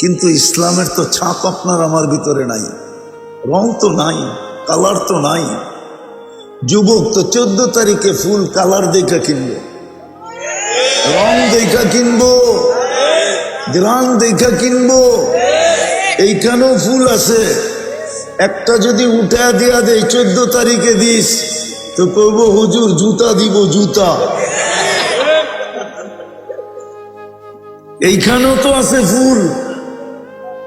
কিন্তু ইসলামের তো ছাপ আপনার আমার ভিতরে নাই। রং তো নাই, কালার তো নাই। যুবক তো চোদ্দ তারিখে ফুল কালার দেখা কিনবো। রং দেখা কিনবো। গ্রাম দেখা কিনবো। এইখানেও ফুল আছে। একটা যদি উঠা দিয়া দেয় চোদ্দ তারিখে দিস, তো করব হুজুর, জুতা দিব, জুতা। এইখানেও তো আছে ফুল।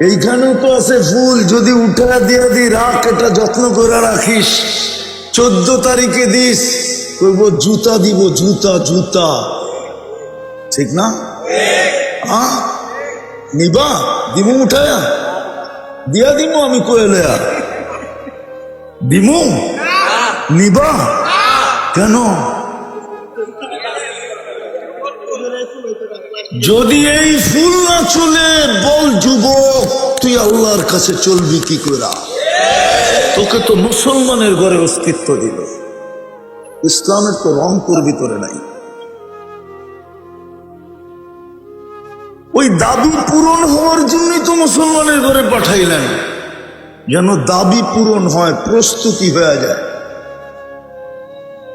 এইখানেও তো আছে ফুল যদি উঠা দিয়ে দি রাখ এটা যত্ন করে রাখিস। চোদ্দ তারিখে দিস করব জুতা দিব, জুতা জুতা। ঠিক না? আ? নিবা? দিমু উঠায়া? দিয়া দিমু আমি কোয়েলে দিমু? নিবা? কেন? যদি এই ফুল না চলে আল্লাহর কাছে চলবি কি করে তোকে তো মুসলমানের ঘরে অস্তিত্ব দিল। ইসলামের তো রং তোর ভিতরে নাই। ওই দাবি পূরণ হওয়ার জন্যই তো মুসলমানের ঘরে পাঠাইলেন। যেন দাবি পূরণ হয় প্রস্তুতি হয়ে যায়।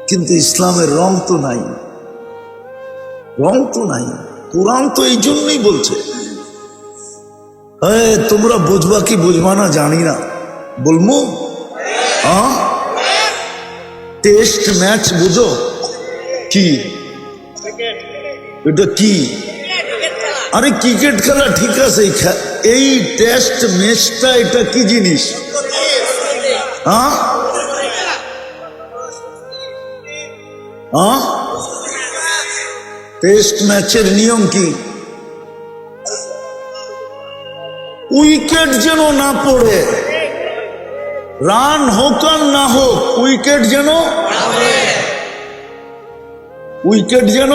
কিন্তু ইসলামের রং তো নাই। রং তো নাই। কোরআন তো এই জন্যই বলছে। তোমরা বুঝবা কি বুঝবা না জানি না বলব টেস্ট ম্যাচ বুঝো কি এটা কি আরে ক্রিকেট খেলা ঠিক আছে এই খে- এই টেস্ট ম্যাচটা এটা কি জিনিস হ্যাঁ হ্যাঁ টেস্ট ম্যাচের নিয়ম কি উইকেট যেন না পড়ে। রান হোক আর না হোক, উইকেট যেন উইকেট যেন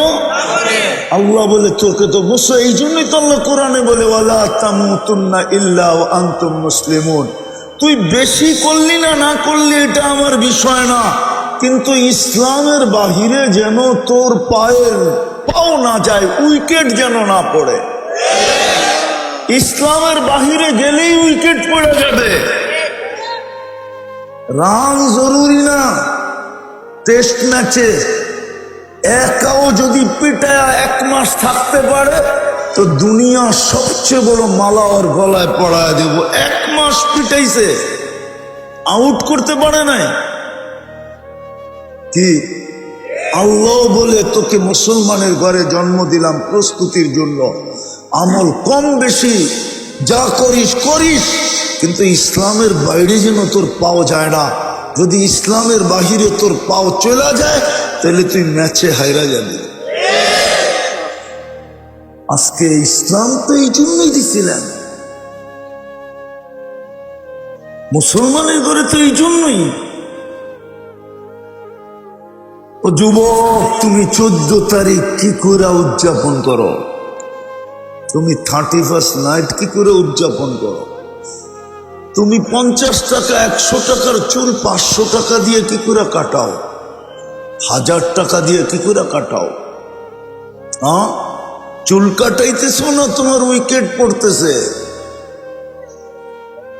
আল্লাহ বলে, তোকে তো বসো, এই জন্যই তো আল্লাহ কোরআনে বলে, ওয়ালা তামুতুন্না মুসলিমুন। তুই বেশি করলি না না করলি, এটা আমার বিষয় না। কিন্তু ইসলামের বাহিরে যেন তোর পায়ের পাও না যায়, উইকেট যেন না পড়ে। ইসলামের বাহিরে গেলেই উইকেট পড়ে যাবে। রান জরুরি না, টেস্ট ম্যাচে। একাও যদি পিটায়া এক মাস থাকতে পারে, তো দুনিয়া সবচেয়ে বড় মালা ওর গলায় পড়ায় দেব। এক মাস পিটাইছে আউট করতে পারে নাই। কি? আল্লাহ বলে তোকে মুসলমানের ঘরে জন্ম দিলাম প্রস্তুতির জন্য। আমল কম বেশি, যা করিস করিস। কিন্তু ইসলামের বাইরে যেন তোর পাও যায় না। যদি ইসলামের বাহিরে তোর পাও চলে যায়, তাহলে তুই ম্যাচে হাইরা যাবি। আজকে ইসলাম তো এই জন্যই দিছিলেন। মুসলমানের ঘরে তো এই জন্যই। ও যুবক, তুমি চোদ্দ তারিখ কি করে উদযাপন করো? তুমি থার্টি ফার্স্ট নাইট কি করে উদযাপন করো? তুমি পঞ্চাশ টাকা, একশো টাকার চুল, পাঁচশো টাকা দিয়ে কি করে কাটাও? হাজার টাকা দিয়ে কি করে কাটাও? হ্যাঁ চুল কাটাইতেছো না তোমার উইকেট পড়তেছে?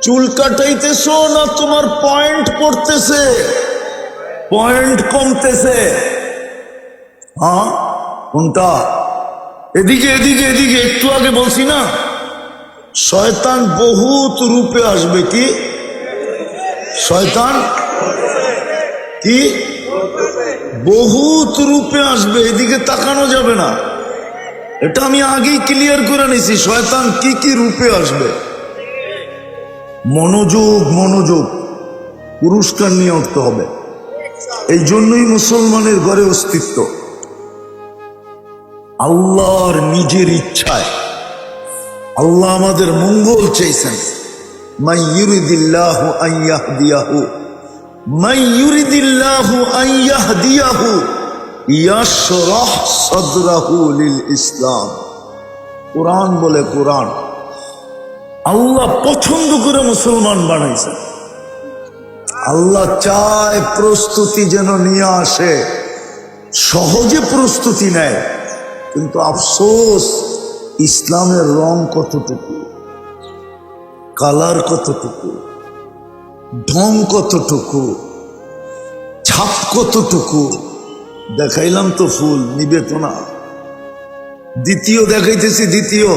চুল কাটাইতেছো না তোমার পয়েন্ট পড়তেছে? পয়েন্ট কমতেছে। হ্যাঁ কোনটা? এদিকে এদিকে এদিকে, একটু আগে বলছি না? শয়তান বহুত রূপে আসবে কি? শয়তান? কি? বহুত রূপে আসবে, এদিকে তাকানো যাবে না। এটা আমি আগেই ক্লিয়ার করে নিছি শয়তান কি কি রূপে আসবে? মনোযোগ মনোযোগ, পুরস্কার নিয়ে উঠতে হবে। এই জন্যই মুসলমানের ঘরে অস্তিত্ব। আল্লাহর নিজের ইচ্ছায়। আল্লাহ আমাদের মঙ্গল লিল ইসলাম। কোরআন বলে কোরআন। আল্লাহ পছন্দ করে মুসলমান বানাইছেন। আল্লাহ চায় প্রস্তুতি যেন নিয়ে আসে, সহজে প্রস্তুতি নেয়। কিন্তু আফসোস, ইসলামের রং কতটুকু? কালার কতটুকু? ঢং কতটুকু? ছাপ কতটুকু? দেখাইলাম তো ফুল নিবে তো না দ্বিতীয় দেখাইতেছি, দ্বিতীয়।